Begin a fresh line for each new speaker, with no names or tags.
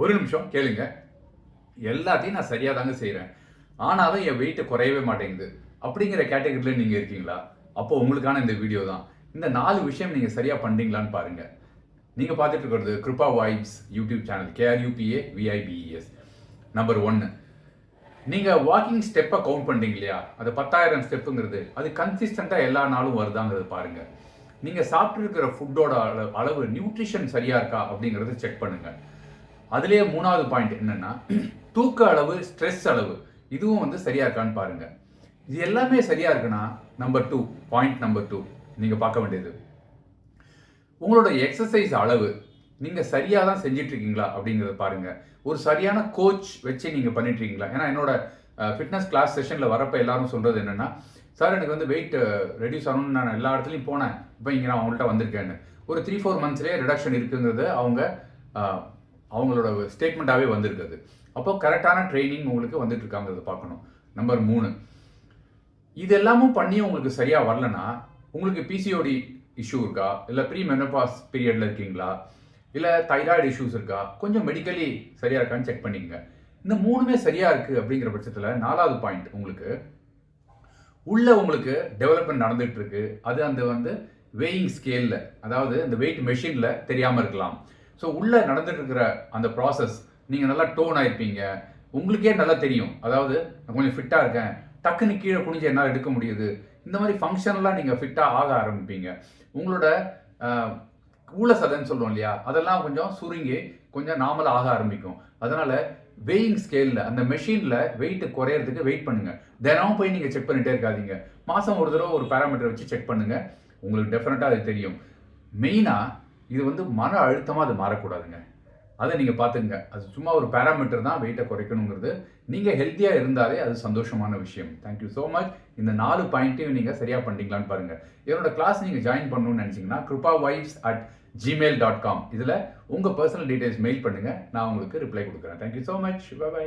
ஒரு நிமிஷம் கேளுங்க. எல்லாத்தையும் நான் சரியாக தாங்க செய்கிறேன் ஆனாலும் என் வெயிட்டு குறையவே மாட்டேங்குது. அப்படிங்கிற கேட்டகரியில் நீங்கள் இருக்கீங்களா? அப்போ உங்களுக்கான இந்த வீடியோ தான். இந்த நாலு விஷயம் நீங்கள் சரியாக பண்ணுறீங்களான்னு பாருங்கள் நீங்கள் பார்த்துட்டு இருக்கிறது Kiruba vibes YouTube channel K R U B A V I B E S number ஒன்று நீங்கள் வாக்கிங் ஸ்டெப்பை கவுண்ட் பண்ணுறீங்க இல்லையா? அது பத்தாயிரம் ஸ்டெப்புங்கிறது அது கன்சிஸ்டண்ட்டாக எல்லா நாளும் வருதாங்கிறது பாருங்கள் நீங்கள் சாப்பிட்டுருக்கிற ஃபுட்டோட அளவு அளவு நியூட்ரிஷன் சரியாக இருக்கா அப்படிங்கிறத செக் பண்ணுங்கள் அதுலேயே மூணாவது பாயிண்ட் என்னென்னா தூக்க அளவு ஸ்ட்ரெஸ் அளவு இதுவும் வந்து சரியா இருக்கான்னு பாருங்க. இது எல்லாமே சரியா இருக்குன்னா number two point number two நீங்க பார்க்க வேண்டியது. உங்களோட எக்ஸசைஸ் அளவு நீங்க சரியா தான் செஞ்சிட்டு இருக்கீங்களா பாருங்கள் பாருங்க. ஒரு சரியான கோச் வச்சு நீங்க பண்ணிட்டு இருக்கீங்களா ஏன்னா என்னோட ஃபிட்னஸ் கிளாஸ் செஷன்ல வரப்ப எல்லாரும் சொல்றது என்னன்னா சார் எனக்கு வந்து வெயிட் ரெடியூஸ் ஆகணும்னு நான் எல்லா இடத்துலையும் போனேன். இப்போ இங்கே நான் அவங்கள்ட்ட வந்திருக்கேன்னு. ஒரு த்ரீ ஃபோர் மந்த்ஸ்லேயே ரிடக்ஷன் இருக்குங்கிறது அவங்க அவங்களோட ஸ்டேட்மெண்ட்டாகவே வந்திருக்குது அப்போ கரெக்டான ட்ரைனிங் உங்களுக்கு வந்துட்டு இருக்காங்கிறத பார்க்கணும். நம்பர் மூணு. இது எல்லாமும் பண்ணி உங்களுக்கு சரியாக வரலனா உங்களுக்கு பிசிஓடி இஷ்யூ இருக்கா? இல்லை ப்ரீ மெனோபாஸ் பீரியடில் இருக்கீங்களா? இல்லை தைராய்டு இஷ்யூஸ் இருக்கா? கொஞ்சம் மெடிக்கலி சரியாக இருக்கான்னு செக் பண்ணிக்கங்க. இந்த மூணுமே சரியாக இருக்குது அப்படிங்கிற பட்சத்தில் நாலாவது பாயிண்ட் உங்களுக்கு உள்ள உங்களுக்கு டெவலப்மெண்ட் நடந்துகிட்டு இருக்கு. அது அந்த வந்து வெயிங் ஸ்கேலில் அதாவது இந்த வெயிட் மெஷினில் தெரியாமல் இருக்கலாம். ஸோ உள்ளே நடந்துட்டு இருக்கிற அந்த ப்ராசஸ் நீங்கள் நல்லா டோன் ஆயிருப்பீங்க. உங்களுக்கே நல்லா தெரியும். அதாவது நான் கொஞ்சம் ஃபிட்டாக இருக்கேன். டக்குன்னு கீழே குனிஞ்சு என்னால் எடுக்க முடியுது. இந்த மாதிரி ஃபங்க்ஷன்லாம் நீங்கள் ஃபிட்டாக ஆக ஆரம்பிப்பீங்க. உங்களோட ஊழ சதைன்னு சொல்லுவோம் இல்லையா? அதெல்லாம் கொஞ்சம் சுருங்கி கொஞ்சம் நார்மலாக ஆக ஆரம்பிக்கும். அதனால் வெயிங் ஸ்கேலில் அந்த மெஷினில் வெயிட் குறையறதுக்கு வெயிட் பண்ணுங்கள் தினமும் போய் நீங்கள் செக் பண்ணிகிட்டே இருக்காதீங்க. மாதம் ஒரு தடவை ஒரு பேராமீட்டர் வச்சு செக் பண்ணுங்கள் உங்களுக்கு டெஃபினட்டாக அது தெரியும். மெயினாக இது வந்து மன அழுத்தமாக அது மாறக்கூடாதுங்க. அதை நீங்கள் பார்த்துங்க அது சும்மா ஒரு பேராமீட்டர் தான் வெயிட்டை குறைக்கணுங்கிறது. நீங்கள் ஹெல்த்தியாக இருந்தாலே அது சந்தோஷமான விஷயம். தேங்க்யூ ஸோ மச் இந்த நாலு பாயிண்ட்டையும் நீங்கள் சரியாக பண்ணிங்களான்னு பாருங்கள் என்னோட கிளாஸ் நீங்கள் ஜாயின் பண்ணணும்னு நினச்சிங்கன்னா Kirupa wives at Gmail dot com இதில் உங்கள் பர்சனல் டீட்டெயில்ஸ் மெயில் பண்ணுங்கள் நான் உங்களுக்கு ரிப்ளை கொடுக்குறேன். Thank you so much by